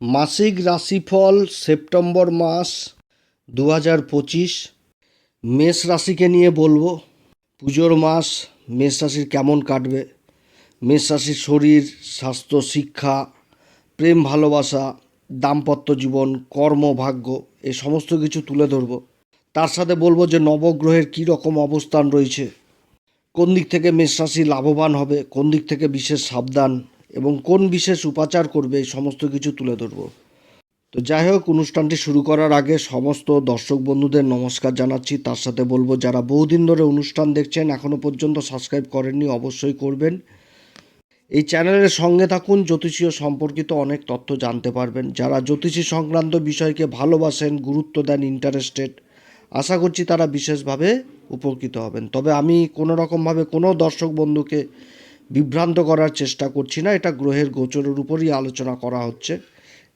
মাসিক রাশিফল সেপ্টেম্বর মাস দু হাজার পঁচিশ। মেষ রাশিকে নিয়ে বলব, পুজোর মাস মেষ রাশির কেমন কাটবে? মেষ রাশির শরীর, স্বাস্থ্য, শিক্ষা, প্রেম, ভালোবাসা, দাম্পত্য জীবন, কর্ম, ভাগ্য এই সমস্ত কিছু তুলে ধরবো। তার সাথে বলব যে নবগ্রহের কী রকম অবস্থান রয়েছে? কোন দিক থেকে মেষ রাশি লাভবান হবে? কোন দিক থেকে বিশেষ সাবধান? এবং কোন বিশেষ উপাচার করবে এই সমস্ত কিছু তুলে ধরব। তো যাই হোক, অনুষ্ঠানটি শুরু করার আগে সমস্ত দর্শক বন্ধুদের নমস্কার জানাচ্ছি। তার সাথে বলব, যারা বহুদিন ধরে অনুষ্ঠান দেখছেন এখনও পর্যন্ত সাবস্ক্রাইব করেননি, অবশ্যই করবেন। এই চ্যানেলের সঙ্গে থাকুন, জ্যোতিষীয় সম্পর্কিত অনেক তথ্য জানতে পারবেন। যারা জ্যোতিষী সংক্রান্ত বিষয়কে ভালোবাসেন, গুরুত্ব দেন ইন্টারেস্টেড আশা করছি তারা বিশেষভাবে উপকৃত হবেন। তবে আমি কোনো রকমভাবে কোনো দর্শক বন্ধুকে বিভ্রান্ত করার চেষ্টা করছি না, এটা গ্রহের গোচরের উপরই আলোচনা করা হচ্ছে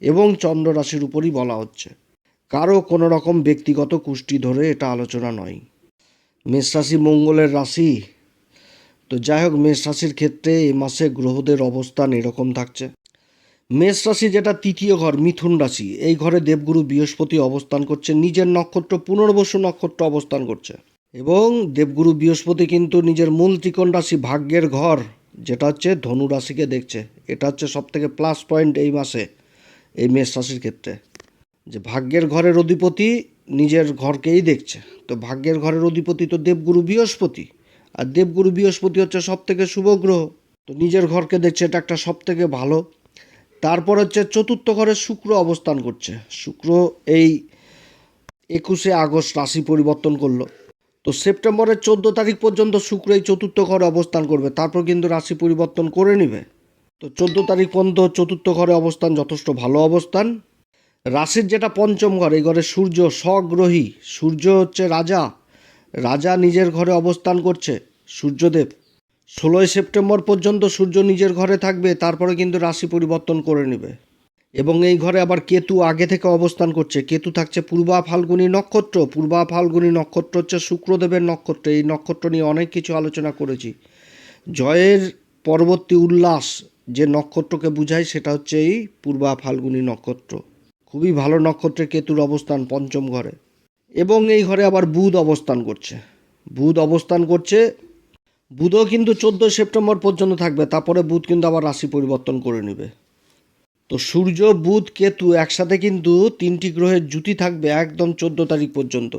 এবং চন্দ্র রাশির উপরই বলা হচ্ছে। কারও কোনো রকম ব্যক্তিগত কুষ্টি ধরে এটা আলোচনা নয়। মেষ রাশি মঙ্গলের রাশি। তো যাই হোক, মেষ রাশির ক্ষেত্রে এ মাসে গ্রহদের অবস্থান এরকম থাকছে। মেষ রাশি যেটা তৃতীয় ঘর, মিথুন রাশি, এই ঘরে দেবগুরু বৃহস্পতি অবস্থান করছে, নিজের নক্ষত্র, পুনর্বসু নক্ষত্র অবস্থান করছে। এবং দেবগুরু বৃহস্পতি কিন্তু নিজের মূল ত্রিকোণ রাশি ভাগ্যের ঘর। যেটা হচ্ছে ধনু রাশিকে দেখছে, এটা হচ্ছে সব থেকে প্লাস পয়েন্ট এই মাসে, এই মেষ রাশির ক্ষেত্রে। যে ভাগ্যের ঘরের অধিপতি নিজের ঘরকেই দেখছে। তো ভাগ্যের ঘরের অধিপতি তো দেবগুরু বৃহস্পতি, আর দেবগুরু বৃহস্পতি হচ্ছে সব থেকে শুভ গ্রহ। তো নিজের ঘরকে দেখছে, এটা একটা সব থেকে ভালো। তারপর হচ্ছে চতুর্থ ঘরে শুক্র অবস্থান করছে। শুক্র এই একুশে আগস্ট রাশি পরিবর্তন করল। তো সেপ্টেম্বরের চোদ্দ তারিখ পর্যন্ত শুক্র এই চতুর্থ ঘরে অবস্থান করবে। তারপর কিন্তু রাশি পরিবর্তন করে নেবে। তো চোদ্দ তারিখ পর্যন্ত চতুর্থ ঘরে অবস্থান, যথেষ্ট ভালো অবস্থান। রাশির যেটা পঞ্চম ঘর, এই ঘরে সূর্য স্বগ্রহী। সূর্য হচ্ছে রাজা। রাজা নিজের ঘরে অবস্থান করছে, সূর্যদেব। ষোলোই সেপ্টেম্বর পর্যন্ত সূর্য নিজের ঘরে থাকবে, তারপরে কিন্তু রাশি পরিবর্তন করে নেবে। এবং এই ঘরে আবার কেতু আগে থেকে অবস্থান করছে। কেতু থাকছে পূর্বা ফাল্গুনী নক্ষত্র। পূর্বা ফাল্গুনী নক্ষত্র হচ্ছে শুক্রদেবের নক্ষত্র। এই নক্ষত্র নিয়ে অনেক কিছু আলোচনা করেছি। জয়ের পরবর্তী উল্লাস যে নক্ষত্রকে বুঝায় সেটা হচ্ছে এই পূর্বা ফাল্গুনী নক্ষত্র। খুবই ভালো নক্ষত্রে কেতুর অবস্থান পঞ্চম ঘরে। এবং এই ঘরে আবার বুধ অবস্থান করছে। বুধ অবস্থান করছে। বুধও কিন্তু চোদ্দোই সেপ্টেম্বর পর্যন্ত থাকবে। তারপরে বুধ কিন্তু আবার রাশি পরিবর্তন করে নেবে। তো সূর্য, বুধ, কেতু একসাথে কিন্তু তিনটি গ্রহের জুতি থাকবে একদম চোদ্দ তারিখ পর্যন্ত।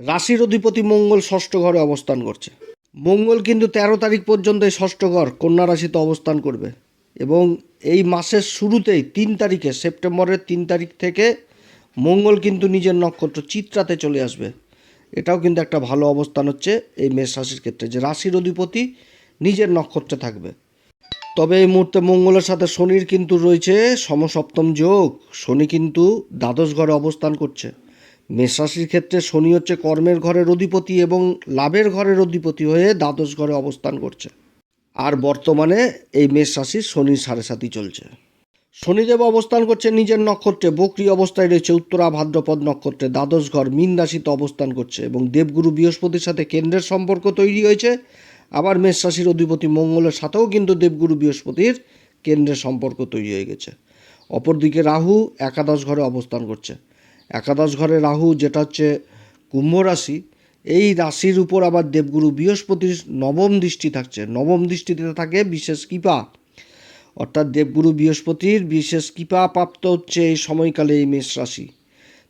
রাশির অধিপতি মঙ্গল ষষ্ঠ ঘরে অবস্থান করছে। মঙ্গল কিন্তু তেরো তারিখ পর্যন্ত এই ষষ্ঠ ঘর কন্যা রাশিতে অবস্থান করবে এবং এই মাসের শুরুতেই তিন তারিখে, সেপ্টেম্বরের তিন তারিখ থেকে মঙ্গল কিন্তু নিজের নক্ষত্র চিত্রাতে চলে আসবে। এটাও কিন্তু একটা ভালো অবস্থান হচ্ছে এই মেষ রাশির ক্ষেত্রে যে রাশির অধিপতি নিজের নক্ষত্রে থাকবে। তবে এই মুহূর্তে মঙ্গলের সাথে শনির কিন্তু রয়েছে সমসপ্তম যোগ। শনি কিন্তু দ্বাদশ ঘরে অবস্থান করছে। মেষ রাশির ক্ষেত্রে শনি হচ্ছে কর্মের ঘরের অধিপতি এবং লাভের ঘরের অধিপতি হয়ে দ্বাদশ ঘরে অবস্থান করছে। আর বর্তমানে এই মেষ রাশির শনির সাড়ে সাতই চলছে। শনিদেব অবস্থান করছে নিজের নক্ষত্রে। বকরি অবস্থায় রয়েছে উত্তরা, ভাদ্রপদ নক্ষত্রে। দ্বাদশ ঘর মীন রাশিতে অবস্থান করছে এবং দেবগুরু বৃহস্পতির সাথে কেন্দ্রের সম্পর্ক তৈরি হয়েছে। আবার মেষ রাশির অধিপতি মঙ্গলের সাথেও কিন্তু দেবগুরু বৃহস্পতির কেন্দ্রের সম্পর্ক তৈরি হয়ে গেছে। অপরদিকে রাহু একাদশ ঘরে অবস্থান করছে। একাদশ ঘরে রাহু, যেটা হচ্ছে কুম্ভ রাশি, এই রাশির উপর আবার দেবগুরু বৃহস্পতির নবম দৃষ্টি থাকছে। নবম দৃষ্টিতে থাকে বিশেষ কৃপা। অর্থাৎ দেবগুরু বৃহস্পতির বিশেষ কৃপা প্রাপ্ত হচ্ছে এই সময়কালে এই মেষ রাশি।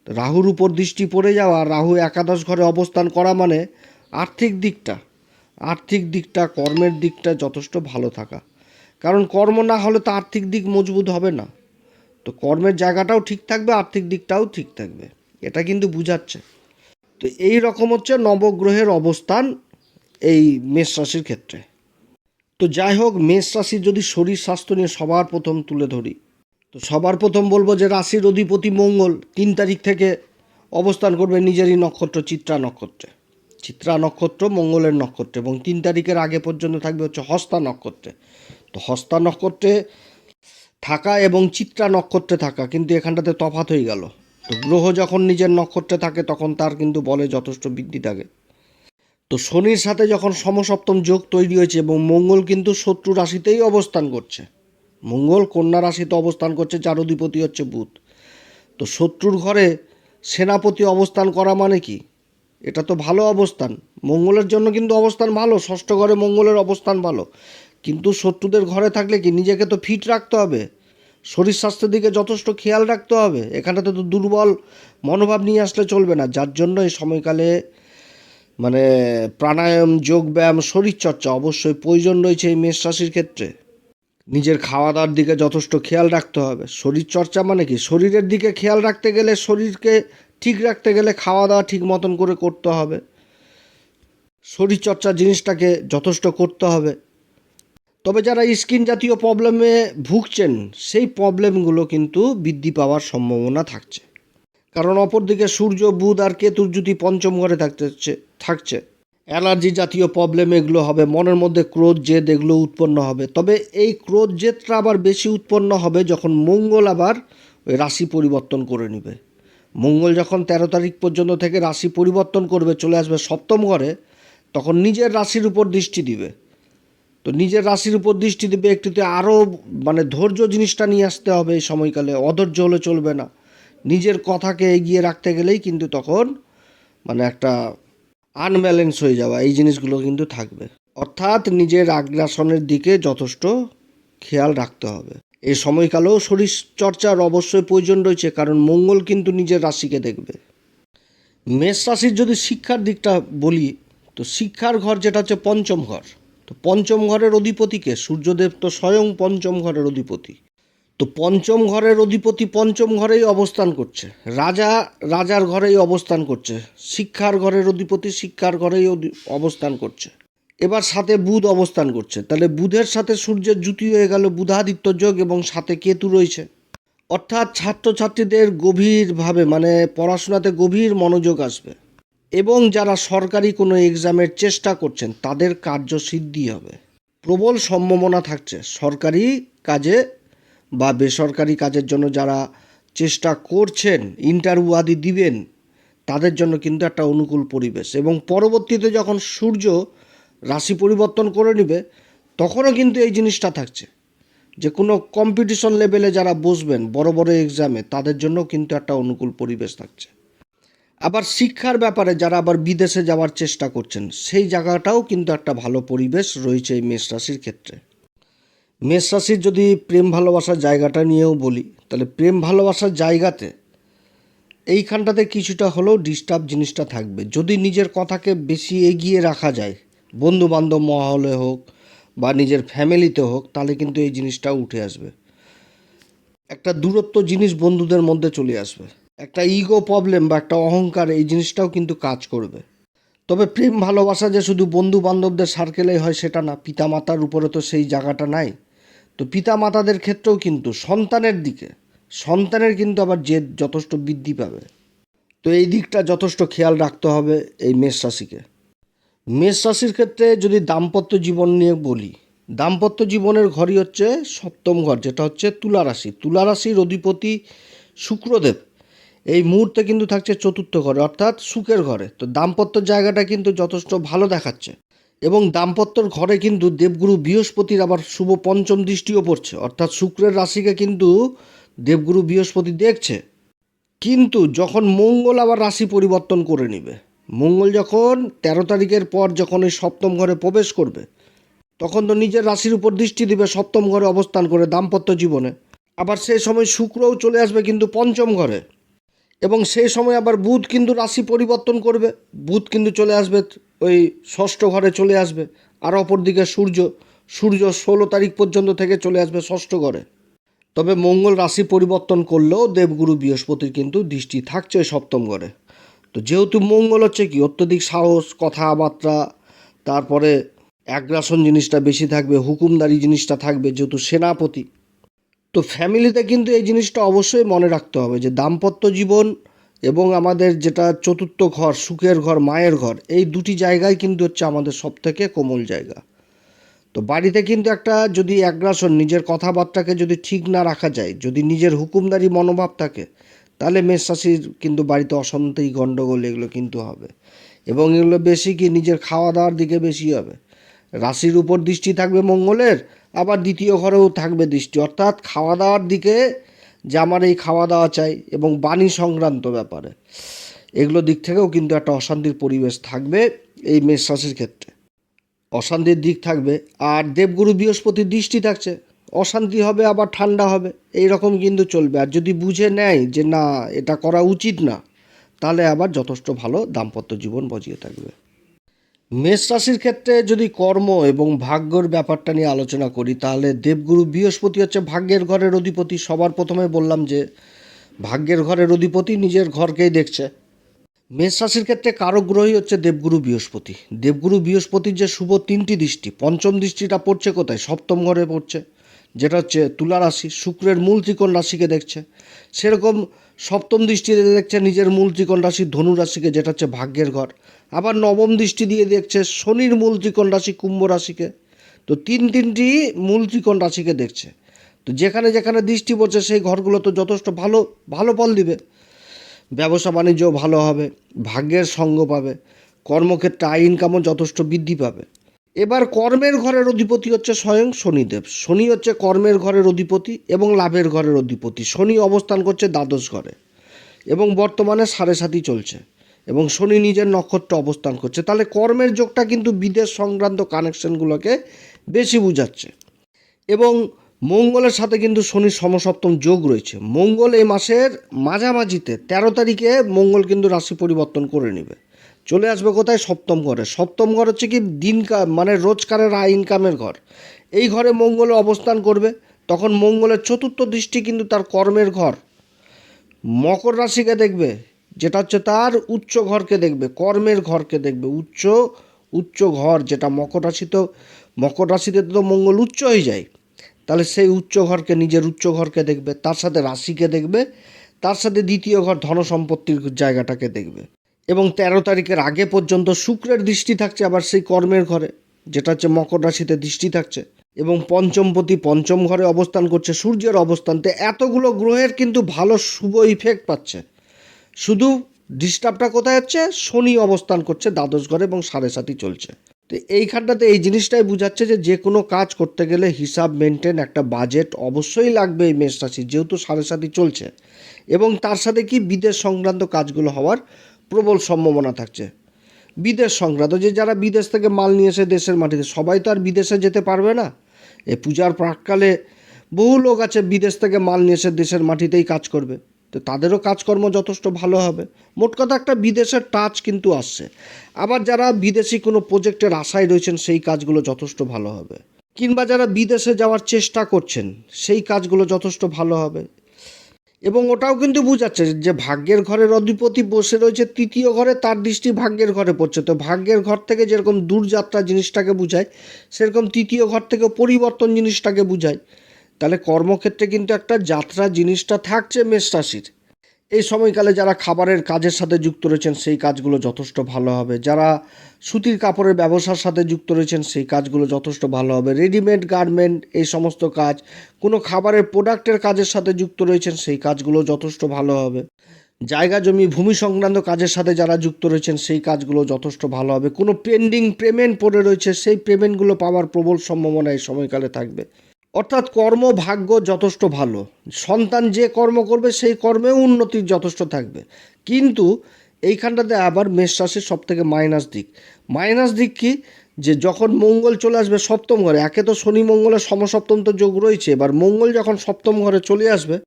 রাহুর উপর দৃষ্টি পড়ে যাওয়া, রাহু একাদশ ঘরে অবস্থান করা মানে আর্থিক দিকটা। আর্থিক দিকটা, কর্মের দিকটা যথেষ্ট ভালো থাকা। কারণ কর্ম না হলে তো আর্থিক দিক মজবুত হবে না। তো কর্মের জায়গাটাও ঠিক থাকবে, আর্থিক দিকটাও ঠিক থাকবে। এটা কিন্তু বুঝাচ্ছে। তো এই রকম হচ্ছে নবগ্রহের অবস্থান এই মেষ রাশির ক্ষেত্রে। তো যাই হোক, মেষ রাশির যদি শরীর স্বাস্থ্য নিয়ে সবার প্রথম তুলে ধরি, তো সবার প্রথম বলব যে রাশির অধিপতি মঙ্গল তিন তারিখ থেকে অবস্থান করবে নিজেরই নক্ষত্র, চিত্রা নক্ষত্রে। চিত্রা নক্ষত্র, মঙ্গলের নক্ষত্রে এবং তিন তারিখের আগে পর্যন্ত থাকবে হচ্ছে হস্তা নক্ষত্রে। তো হস্তা নক্ষত্রে থাকা এবং চিত্রা নক্ষত্রে থাকা কিন্তু এখানটাতে তফাৎ হয়ে গেল। তো গ্রহ যখন নিজের নক্ষত্রে থাকে তখন তার কিন্তু বলে যথেষ্ট বৃদ্ধি থাকে। তো শনির সাথে যখন সমসপ্তম যোগ তৈরি হয়েছে এবং মঙ্গল কিন্তু শত্রু রাশিতেই অবস্থান করছে। মঙ্গল কন্যা রাশিতে অবস্থান করছে, যার অধিপতি হচ্ছে বুধ। তো শত্রুর ঘরে সেনাপতি অবস্থান করা মানে কি? এটা তো ভালো অবস্থান। মঙ্গলের জন্য কিন্তু অবস্থান ভালো, ষষ্ঠ ঘরে মঙ্গলের অবস্থান ভালো। কিন্তু শত্রুদের ঘরে থাকলে কি নিজেকে তো ফিট রাখতে হবে? শরীর স্বাস্থ্যের দিকে যথেষ্ট খেয়াল রাখতে হবে। এখানে তো দুর্বল মনোভাব নিয়ে আসলে চলবে না। যার জন্য এই সময়কালে মানে প্রাণায়াম যোগব্যায়াম শরীরচর্চা অবশ্যই প্রয়োজন রয়েছে এই মেষ রাশির ক্ষেত্রে। নিজের খাওয়া দাওয়ার দিকে যথেষ্ট খেয়াল রাখতে হবে। শরীর চর্চা মানে কি? শরীরের দিকে খেয়াল রাখতে গেলে শরীরকে ঠিক রাখতে গেলে খাওয়া দাওয়া ঠিক মতন করে করতে হবে। শরীরচর্চা জিনিসটাকে যথেষ্ট করতে হবে। তবে যারা স্কিন জাতীয় প্রবলেমে ভুগছেন, সেই প্রবলেমগুলো কিন্তু বৃদ্ধি পাওয়ার সম্ভাবনা থাকছে। কারণ অপরদিকে সূর্য, বুধ আর কেতুর যদি পঞ্চম ঘরে থাকতে হচ্ছে, থাকছে অ্যালার্জি জাতীয় প্রবলেম এগুলো হবে, মনের মধ্যে ক্রোধ, জেদ এগুলো উৎপন্ন হবে। তবে এই ক্রোধ, জেদটা আবার বেশি উৎপন্ন হবে যখন মঙ্গল আবার রাশি পরিবর্তন করে নেবে। মঙ্গল যখন তেরো তারিখ পর্যন্ত থেকে রাশি পরিবর্তন করবে, চলে আসবে সপ্তম ঘরে, তখন নিজের রাশির উপর দৃষ্টি দিবে। তো নিজের রাশির উপর দৃষ্টি দেবে, একটুতে আরও মানে ধৈর্য জিনিসটা নিয়ে আসতে হবে এই সময়কালে, অধৈর্য হলে চলবে না। নিজের কথাকে এগিয়ে রাখতে গেলেই কিন্তু তখন মানে একটা আনব্যালেন্স হয়ে যাওয়া, এই জিনিসগুলো কিন্তু থাকবে। অর্থাৎ নিজের আগ্রাসনের দিকে যথেষ্ট খেয়াল রাখতে হবে। এই সময়কালেও শরীর চর্চার অবশ্যই প্রয়োজন রয়েছে, কারণ মঙ্গল কিন্তু নিজের রাশিকে দেখবে। মেষ রাশির যদি শিক্ষার দিকটা বলি, তো শিক্ষার ঘর যেটা হচ্ছে পঞ্চম ঘর। তো পঞ্চম ঘরের অধিপতিকে সূর্যদেব তো স্বয়ং পঞ্চম ঘরের অধিপতি। তো পঞ্চম ঘরের অধিপতি পঞ্চম ঘরেই অবস্থান করছে। রাজা, রাজার ঘরেই অবস্থান করছে। শিক্ষার ঘরের অধিপতি শিক্ষার ঘরেই অবস্থান করছে। এবার সাথে বুধ অবস্থান করছে। তাহলে বুধের সাথে সূর্যের জুতি হয়ে গেল বুধাদিত্য যোগ এবং সাথে কেতু রয়েছে। অর্থাৎ ছাত্রছাত্রীদের গভীরভাবে মানে পড়াশোনাতে গভীর মনোযোগ আসবে। এবং যারা সরকারি কোনো এক্সামের চেষ্টা করছেন, তাদের কার্যসিদ্ধি হবে। প্রবল সম্ভাবনা থাকছে। সরকারি কাজে বা বেসরকারি কাজের জন্য যারা চেষ্টা করছেন ইন্টারভিউ আদি দিবেন, তাদের জন্য কিন্তু একটা অনুকূল পরিবেশ। এবং পরবর্তীতে যখন সূর্য রাশি পরিবর্তন করে নেবে, তখনও কিন্তু এই জিনিসটা থাকছে। যে কোনো কম্পিটিশন লেভেলে যারা বসবেন, বড় বড় এক্সামে তাদের জন্য কিন্তু একটা অনুকূল পরিবেশ থাকছে। আবার শিক্ষার ব্যাপারে যারা আবার বিদেশে যাওয়ার চেষ্টা করছেন, সেই জায়গাটাও কিন্তু একটা ভালো পরিবেশ রয়েছে এই মেষ রাশির ক্ষেত্রে। মেষ রাশির যদি প্রেম ভালোবাসার জায়গাটা নিয়েও বলি, তাহলে প্রেম ভালোবাসার জায়গাতে এইখানটাতে কিছুটা হলেও ডিস্টার্ব জিনিসটা থাকবে। যদি নিজের কথাকে বেশি এগিয়ে রাখা যায় বন্ধু বান্ধব মহলে হোক বা নিজের ফ্যামিলিতে হোক, তাহলে কিন্তু এই জিনিসটা উঠে আসবে। একটা দূরত্ব জিনিস বন্ধুদের মধ্যে চলে আসবে। একটা ইগো প্রবলেম বা একটা অহংকার, এই জিনিসটাও কিন্তু কাজ করবে। তবে প্রেম ভালোবাসা যে শুধু বন্ধু বান্ধবদের সার্কেলেই হয় সেটা না, পিতামাতার উপরে তো সেই জায়গাটা নাই। তো পিতামাতাদের ক্ষেত্রেও কিন্তু সন্তানের দিকে, সন্তানের কিন্তু আবার জেদ যথেষ্ট বৃদ্ধি পাবে। তো এই দিকটা যথেষ্ট খেয়াল রাখতে হবে এই মেষ রাশিকে। মেষ রাশির ক্ষেত্রে যদি দাম্পত্য জীবন নিয়ে বলি, দাম্পত্য জীবনের ঘরই হচ্ছে সপ্তম ঘর, যেটা হচ্ছে তুলা রাশি। তুলা রাশির অধিপতি শুক্রদেব। এই মুহূর্তে কিন্তু থাকছে চতুর্থ ঘরে, অর্থাৎ সুখের ঘরে। তো দাম্পত্য জায়গাটা কিন্তু যথেষ্ট ভালো দেখাচ্ছে। এবং দাম্পত্যর ঘরে কিন্তু দেবগুরু বৃহস্পতির আবার শুভ পঞ্চম দৃষ্টিও পড়ছে। অর্থাৎ শুক্রের রাশিকে কিন্তু দেবগুরু বৃহস্পতি দেখছে। কিন্তু যখন মঙ্গল আবার রাশি পরিবর্তন করে নেবে মঙ্গল যখন তেরো তারিখের পর যখন এই সপ্তম ঘরে প্রবেশ করবে, তখন তো নিজের রাশির উপর দৃষ্টি দিবে সপ্তম ঘরে অবস্থান করে দাম্পত্য জীবনে। আবার সেই সময় শুক্রও চলে আসবে কিন্তু পঞ্চম ঘরে। এবং সেই সময় আবার বুধ কিন্তু রাশি পরিবর্তন করবে। বুধ কিন্তু চলে আসবে, ওই ষষ্ঠ ঘরে চলে আসবে। আর অপরদিকে সূর্য সূর্য ষোলো তারিখ পর্যন্ত থেকে চলে আসবে ষষ্ঠ ঘরে। তবে মঙ্গল রাশি পরিবর্তন করলেও দেবগুরু বৃহস্পতির কিন্তু দৃষ্টি থাকছে ওই সপ্তম ঘরে। তো যেহেতু মঙ্গল হচ্ছে কি, অত্যধিক সাহস, কথাবার্তা, তারপরে অ্যাগ্রাসন জিনিসটা বেশি থাকবে, হুকুমদারি জিনিসটা থাকবে যেহেতু সেনাপতি, তো ফ্যামিলিতে কিন্তু এই জিনিসটা অবশ্যই মনে রাখতে হবে যে দাম্পত্য জীবন এবং আমাদের যেটা চতুর্থ ঘর, সুখের ঘর, মায়ের ঘর, এই দুটি জায়গায় কিন্তু হচ্ছে আমাদের সব থেকে কোমল জায়গা। তো বাড়িতে কিন্তু একটা যদি অ্যাগ্রাসন নিজের কথাবার্তাকে যদি ঠিক না রাখা যায়, যদি নিজের হুকুমদারি মনোভাব থাকে তাহলে মেষ রাশির কিন্তু বাড়িতে অশান্তি গণ্ডগোল এগুলো কিন্তু হবে। এবং এগুলো বেশি কি নিজের খাওয়া দাওয়ার দিকে বেশি হবে। রাশির উপর দৃষ্টি থাকবে মঙ্গলের, আবার দ্বিতীয় ঘরেও থাকবে দৃষ্টি। অর্থাৎ খাওয়া দাওয়ার দিকে যে আমার এই খাওয়া দাওয়া চাই এবং বাণী সংক্রান্ত ব্যাপারে, এগুলো দিক থেকেও কিন্তু একটা অশান্তির পরিবেশ থাকবে এই মেষ রাশির ক্ষেত্রে। অশান্তির দিক থাকবে। আর দেবগুরু বৃহস্পতির দৃষ্টি থাকছে। অশান্তি হবে, আবার ঠান্ডা হবে এই রকম কিন্তু চলবে। আর যদি বুঝে নেয় যে না, এটা করা উচিত না, তাহলে আবার যথেষ্ট ভালো দাম্পত্য জীবন বজিয়ে থাকবে। মেষ রাশির ক্ষেত্রে যদি কর্ম এবং ভাগ্যর ব্যাপারটা নিয়ে আলোচনা করি, তাহলে দেবগুরু বৃহস্পতি হচ্ছে ভাগ্যের ঘরের অধিপতি। সবার প্রথমে বললাম যে, ভাগ্যের ঘরের অধিপতি নিজের ঘরকেই দেখছে। মেষ রাশির ক্ষেত্রে কারক গ্রহই হচ্ছে দেবগুরু বৃহস্পতি। দেবগুরু বৃহস্পতির যে শুভ তিনটি দৃষ্টি, পঞ্চম দৃষ্টিটা পড়ছে কোথায়? সপ্তম ঘরে পড়ছে। যেটা হচ্ছে তুলা রাশি, শুক্রের মূল ত্রিকোণ রাশিকে দেখছে। সেরকম সপ্তম দৃষ্টি দিয়ে দেখছে নিজের মূল ত্রিকোণ রাশি ধনু রাশিকে, যেটা হচ্ছে ভাগ্যের ঘর। আবার নবম দৃষ্টি দিয়ে দেখছে শনির মূল ত্রিকোণ রাশি কুম্ভ রাশিকে। তো তিন তিনটি মূল ত্রিকোণ রাশিকে দেখছে। তো যেখানে যেখানে দৃষ্টি পড়ছে, সেই ঘরগুলো তো যথেষ্ট ভালো ভালো ফল দিবে। ব্যবসা বাণিজ্য ভালো হবে, ভাগ্যের সঙ্গ পাবে, কর্মক্ষেত্রে আয় ইনকামও যথেষ্ট বৃদ্ধি পাবে। এবার কর্মের ঘরের অধিপতি হচ্ছে স্বয়ং শনিদেব। শনি হচ্ছে কর্মের ঘরের অধিপতি এবং লাভের ঘরের অধিপতি। শনি অবস্থান করছে দ্বাদশ ঘরে এবং বর্তমানে সাড়ে সাতই চলছে এবং শনি নিজের নক্ষত্র অবস্থান করছে। তাহলে কর্মের যোগটা কিন্তু বিদেশ সংক্রান্ত কানেকশনগুলোকে বেশি বুঝাচ্ছে। এবং মঙ্গলের সাথে কিন্তু শনির সমসপ্তম যোগ রয়েছে। মঙ্গল এই মাসের মাঝামাঝিতে তেরো তারিখে মঙ্গল কিন্তু রাশি পরিবর্তন করে নেবে। চলে আসবে কোথায়? সপ্তম ঘরে। সপ্তম ঘর হচ্ছে কি দিন মানে রোজকারের আয় ইনকামের ঘর। এই ঘরে মঙ্গলে অবস্থান করবে। তখন মঙ্গলের চতুর্থ দৃষ্টি কিন্তু তার কর্মের ঘর। মকর রাশিকে দেখবে, যেটা হচ্ছে তার উচ্চ ঘরকে দেখবে, কর্মের ঘরকে দেখবে। উচ্চ উচ্চ ঘর যেটা মকর রাশিতে মকর রাশিতে তো মঙ্গল উচ্চ হয়ে যায়। তাহলে সেই উচ্চ ঘরকে, নিজের উচ্চ ঘরকে দেখবে। তার সাথে রাশিকে দেখবে। তার সাথে দ্বিতীয় ঘর ধন সম্পত্তির জায়গাটাকে দেখবে। এবং তেরো তারিখের আগে পর্যন্ত শুক্রের দৃষ্টি থাকছে আবার সেই কর্মের ঘরে, যেটা হচ্ছে মকর রাশিতে দৃষ্টি থাকছে। এবং পঞ্চমপতি পঞ্চম ঘরে অবস্থান করছে, সূর্যের অবস্থানতে এতগুলো গ্রহের কিন্তু ভালো শুভ ইফেক্ট পাচ্ছে। শুধু ডিস্টার্বটা কোথায় হচ্ছে? শনি অবস্থান করছে দ্বাদশ ঘরে এবং সাড়ে সাতই চলছে। তো এইখানটাতে এই জিনিসটাই বোঝাচ্ছে যে যে কোনো কাজ করতে গেলে হিসাব মেনটেন একটা বাজেট অবশ্যই লাগবে এই মেষ রাশি, যেহেতু সাড়ে সাতই চলছে। এবং তার সাথে কি বিদেশ সংক্রান্ত কাজগুলো হওয়ার প্রবল সম্ভাবনা থাকছে। বিদেশ সংক্রান্ত যে যারা বিদেশ থেকে মাল নিয়ে এসে দেশের মাটিতে, সবাই তো আর বিদেশে যেতে পারবে না। এই পূজার প্রাককালে বহু লোক আছে বিদেশ থেকে মাল নিয়ে এসে দেশের মাটিতেই কাজ করবে। তো তাদেরও কাজকর্ম যথেষ্ট ভালো হবে। মোট কথা একটা বিদেশের টাচ কিন্তু আসছে। আবার যারা বিদেশি কোনো প্রজেক্টের আশায় রয়েছেন, সেই কাজগুলো যথেষ্ট ভালো হবে। কিংবা যারা বিদেশে যাওয়ার চেষ্টা করছেন, সেই কাজগুলো যথেষ্ট ভালো হবে। এবং ওটাও কিন্তু বুঝাচ্ছে যে ভাগ্যের ঘরের অধিপতি বসে রয়েছে, তৃতীয় ঘরে তার দৃষ্টি ভাগ্যের ঘরে পড়ছে। তো ভাগ্যের ঘর থেকে যেরকম দূরযাত্রা জিনিসটাকে বুঝায়, সেরকম তৃতীয় ঘর থেকে পরিবর্তন জিনিসটাকে বুঝায়। তাহলে কর্মক্ষেত্রে কিন্তু একটা যাত্রা জিনিসটা থাকছে মেষ রাশির এই সময়কালে যারা খাবারের কাজের সাথে যুক্ত রয়েছেন, সেই কাজগুলো যথেষ্ট ভালো হবে। যারা সুতির কাপড়ের ব্যবসার সাথে যুক্ত রয়েছেন, সেই কাজগুলো যথেষ্ট ভালো হবে। রেডিমেড গার্মেন্ট এই সমস্ত কাজ, কোনো খাবারের প্রোডাক্টের কাজের সাথে যুক্ত রয়েছেন, সেই কাজগুলো যথেষ্ট ভালো হবে। জায়গা, জমি, ভূমি সংক্রান্ত কাজের সাথে যারা যুক্ত রয়েছেন, সেই কাজগুলো যথেষ্ট ভালো হবে। কোনো পেন্ডিং পেমেন্ট পড়ে রয়েছে, সেই পেমেন্টগুলো পাওয়ার প্রবল সম্ভাবনা এই সময়কালে থাকবে। অর্থাৎ কর্ম ভাগ্য যথেষ্ট ভালো। সন্তান যে কর্ম করবে, সেই কর্মেও উন্নতি যথেষ্ট থাকবে। কিন্তু এইখানটাতে আবার মেষ রাশির সব থেকে মাইনাস দিক। মাইনাস দিক কি? যে যখন মঙ্গল চলে আসবে সপ্তম ঘরে, একে তো শনি মঙ্গলের সমসপ্তম তো যোগ রয়েছে, এবার মঙ্গল যখন সপ্তম ঘরে চলে আসবে,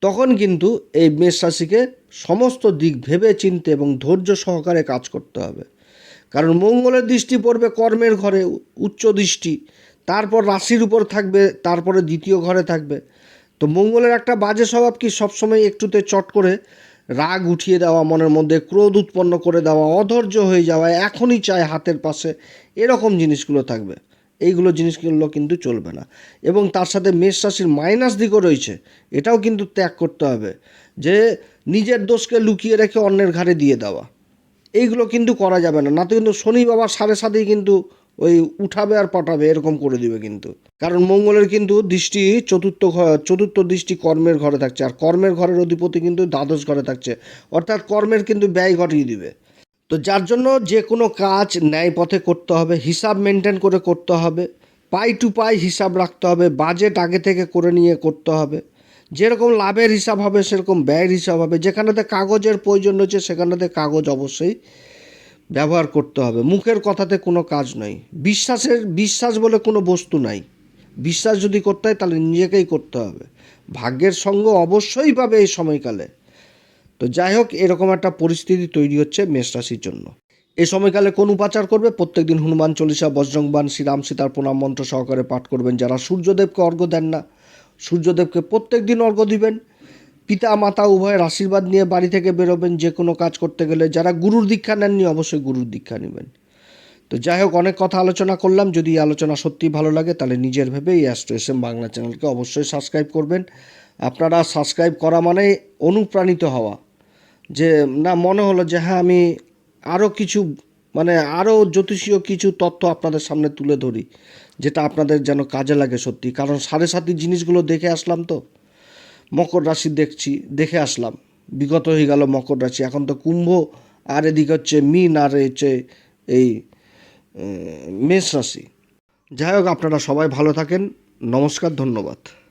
তখন কিন্তু এই মেষ রাশিকে সমস্ত দিক ভেবে চিনতে এবং ধৈর্য সহকারে কাজ করতে হবে। কারণ মঙ্গলের দৃষ্টি পড়বে কর্মের ঘরে, উচ্চ দৃষ্টি। তারপর রাশির উপর থাকবে, তারপরে দ্বিতীয় ঘরে থাকবে। তো মঙ্গলের একটা বাজে স্বভাব কি? সবসময় একটুতে চট করে রাগ উঠিয়ে দেওয়া, মনের মধ্যে ক্রোধ উৎপন্ন করে দেওয়া, অধৈর্য হয়ে যাওয়া, এখনই চায় হাতের পাশে এরকম জিনিসগুলো থাকবে। এইগুলো জিনিসগুলো কিন্তু চলবে না। এবং তার সাথে মেষ রাশির মাইনাস দিকও রয়েছে। এটাও কিন্তু ত্যাগ করতে হবে। যে নিজের দোষকে লুকিয়ে রেখে অন্যের ঘাড়ে দিয়ে দেওয়া। এইগুলো কিন্তু করা যাবে না। না তো কিন্তু শনি বাবার সাড়ে সাথেই কিন্তু ওই উঠাবে আর পাঠাবে এরকম করে দিবে কিন্তু। কারণ মঙ্গলের কিন্তু দৃষ্টি চতুর্থ চতুর্থ দৃষ্টি কর্মের ঘরে থাকছে। আর কর্মের ঘরের অধিপতি কিন্তু দ্বাদশ ঘরে থাকছে। অর্থাৎ কর্মের কিন্তু ব্যয় ঘটিয়ে দিবে। তো যার জন্য যে কোনো কাজ ন্যায় পথে করতে হবে, হিসাব মেনটেন করে করতে হবে, পাই টু পাই হিসাব রাখতে হবে বাজেট আগে থেকে করে নিয়ে করতে হবে। যেরকম লাভের হিসাব হবে, সেরকম ব্যয়ের হিসাব হবে। যেখানেতে কাগজের প্রয়োজন রয়েছে, সেখানেতে কাগজ অবশ্যই ব্যবহার করতে হবে। মুখের কথাতে কোনো কাজ নয় বিশ্বাসের, বিশ্বাস বলে কোনো বস্তু নাই। বিশ্বাস যদি করতে হয় তাহলে নিজেকেই করতে হবে। ভাগ্যের সঙ্গ অবশ্যই পাবে এই সময়কালে। তো যাই হোক, এরকম একটা পরিস্থিতি তৈরি হচ্ছে মেষ রাশির জন্য। এই সময়কালে কোন উপাচার করবে? প্রত্যেকদিন হনুমান চল্লিশা বজ্রংবান শ্রীরাম সীতার প্রণাম মন্ত্র সহকারে পাঠ করবেন। যারা সূর্যদেবকে অর্ঘ্য দেন না, সূর্যদেবকে প্রত্যেক দিন অর্ঘ্য দিবেন। পিতা মাতা উভয়ের আশীর্বাদ নিয়ে বাড়ি থেকে বেরোবেন যে কোনো কাজ করতে গেলে। যারা গুরুর দীক্ষা নেননি, অবশ্যই গুরুর দীক্ষা নেবেন। তো যাই হোক, অনেক কথা আলোচনা করলাম। যদি আলোচনা সত্যি ভালো লাগে, তাহলে নিজের ভেবে এই অ্যাস্ট্রো এস বাংলা চ্যানেলকে অবশ্যই সাবস্ক্রাইব করবেন। আপনারা সাবস্ক্রাইব করা মানে অনুপ্রাণিত হওয়া। যে, না, মনে হলো যে হ্যাঁ আমি আরও কিছু মানে আরও জ্যোতিষীয় কিছু তথ্য আপনাদের সামনে তুলে ধরি, যেটা আপনাদের যেন কাজে লাগে সত্যি। কারণ সাড়ে সাতির জিনিসগুলো দেখে আসলাম তো। মকর রাশি দেখছি, দেখে আসলাম। বিগত হয়ে গেল মকর রাশি। এখন তো কুম্ভ, আর এদিকে হচ্ছে মিন, আর হচ্ছে এই মেষ রাশি। যাই হোক, আপনারা সবাই ভালো থাকেন। নমস্কার, ধন্যবাদ।